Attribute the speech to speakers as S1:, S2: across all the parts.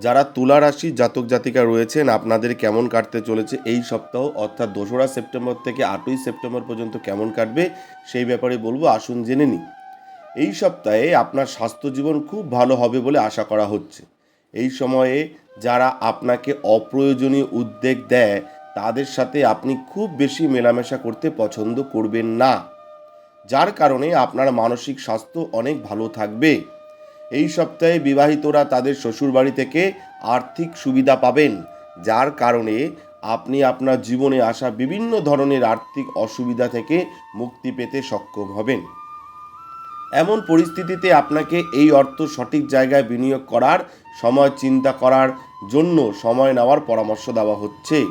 S1: যারা তুলা রাশি জাতক জাতিকা রয়েছেন, আপনাদের কেমন কাটতে চলেছে এই সপ্তাহ? অর্থাৎ দোসরা সেপ্টেম্বর থেকে আটই সেপ্টেম্বর পর্যন্ত কেমন কাটবে সেই ব্যাপারে বলব, আসুন জেনে নিই। এই সপ্তাহে আপনার স্বাস্থ্য জীবন খুব ভালো হবে বলে আশা করা হচ্ছে। এই সময়ে যারা আপনাকে অপ্রয়োজনীয় উদ্বেগ দেয়, তাদের সাথে আপনি খুব বেশি মেলামেশা করতে পছন্দ করবেন না। যার কারণে আপনার মানসিক স্বাস্থ্য অনেক ভালো থাকবে। এই সপ্তাহে বিবাহিতরা তাদের শ্বশুরবাড়ি থেকে আর্থিক সুবিধা পাবেন, যার কারণে আপনি আপনার জীবনে আসা বিভিন্ন ধরনের আর্থিক অসুবিধা থেকে মুক্তি পেতে সক্ষম হবেন। এমন পরিস্থিতিতে আপনাকে এই অর্থ সঠিক জায়গায় বিনিয়োগ করার, সময় চিন্তা করার জন্য সময় নেওয়ার পরামর্শ দেওয়া হচ্ছে।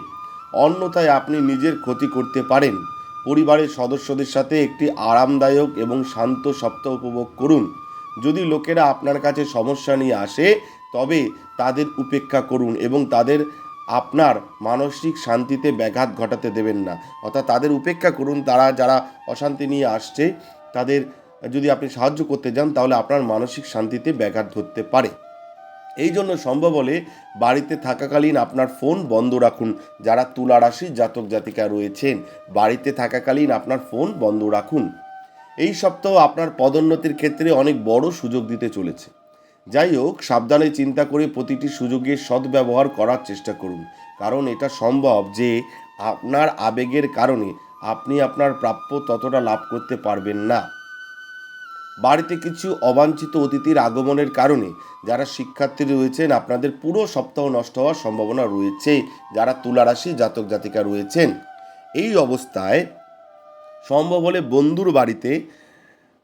S1: অন্যথায় আপনি নিজের ক্ষতি করতে পারেন। পরিবারের সদস্যদের সাথে একটি আরামদায়ক এবং শান্ত সপ্তাহ উপভোগ করুন। যদি লোকেরা আপনার কাছে সমস্যা নিয়ে আসে, তবে তাদের উপেক্ষা করুন এবং তাদের আপনার মানসিক শান্তিতে ব্যাঘাত ঘটাতে দেবেন না। অর্থাৎ তাদের উপেক্ষা করুন, তারা যারা অশান্তি নিয়ে আসছে, তাদের যদি আপনি সাহায্য করতে যান, তাহলে আপনার মানসিক শান্তিতে ব্যাঘাত ধরতে পারে। এই জন্য সম্ভব হলে বাড়িতে থাকাকালীন আপনার ফোন বন্ধ রাখুন, যারা তুলা রাশি জাতক জাতিকা রয়েছেন। বাড়িতে থাকাকালীন আপনার ফোন বন্ধ রাখুন। এই সপ্তাহ আপনার পদোন্নতির ক্ষেত্রে অনেক বড় সুযোগ দিতে চলেছে। যাই হোক, সাবধানে চিন্তা করে প্রতিটি সুযোগের সদ্ব্যবহার করার চেষ্টা করুন। কারণ এটা সম্ভব যে আপনার আবেগের কারণে আপনি আপনার প্রাপ্য ততটা লাভ করতে পারবেন না। বাড়িতে কিছু অবাঞ্ছিত অতিথির আগমনের কারণে যারা শিক্ষার্থী রয়েছেন, আপনাদের পুরো সপ্তাহ নষ্ট হওয়ার সম্ভাবনা রয়েছে। যারা তুলারাশি জাতক জাতিকা রয়েছেন, এই অবস্থায় সম্ভব হলে বন্ধুর বাড়িতে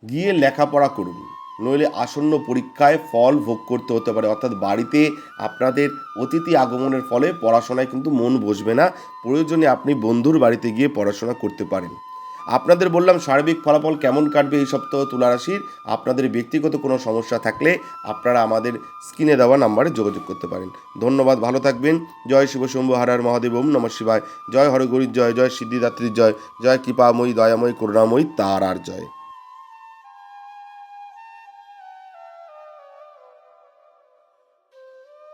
S1: গিয়ে লেখাপড়া করুন। নইলে আসন্ন পরীক্ষায় ফল ভোগ করতে হতে পারে। অর্থাৎ বাড়িতে আপনাদের অতিথি আগমনের ফলে পড়াশোনায় কিন্তু মন বসবে না। প্রয়োজনে আপনি বন্ধুর বাড়িতে গিয়ে পড়াশোনা করতে পারেন। আপনাদের বললাম সার্বিক ফলাফল কেমন কাটবে এই সপ্তাহ তুলারাশির আপনাদের ব্যক্তিগত কোনো সমস্যা থাকলে আপনারা আমাদের স্ক্রিনে দেওয়া নাম্বারে যোগাযোগ করতে পারেন। ধন্যবাদ, ভালো থাকবেন। জয় শিব শম্ভু হারার মহাদেব, ওম নম শিবায়। জয় হরগরির জয় জয় সিদ্ধিদাত্রীর জয়। জয় কৃপাময়ী, দয়াময়ী, করুণাময়ী তার আর জয়।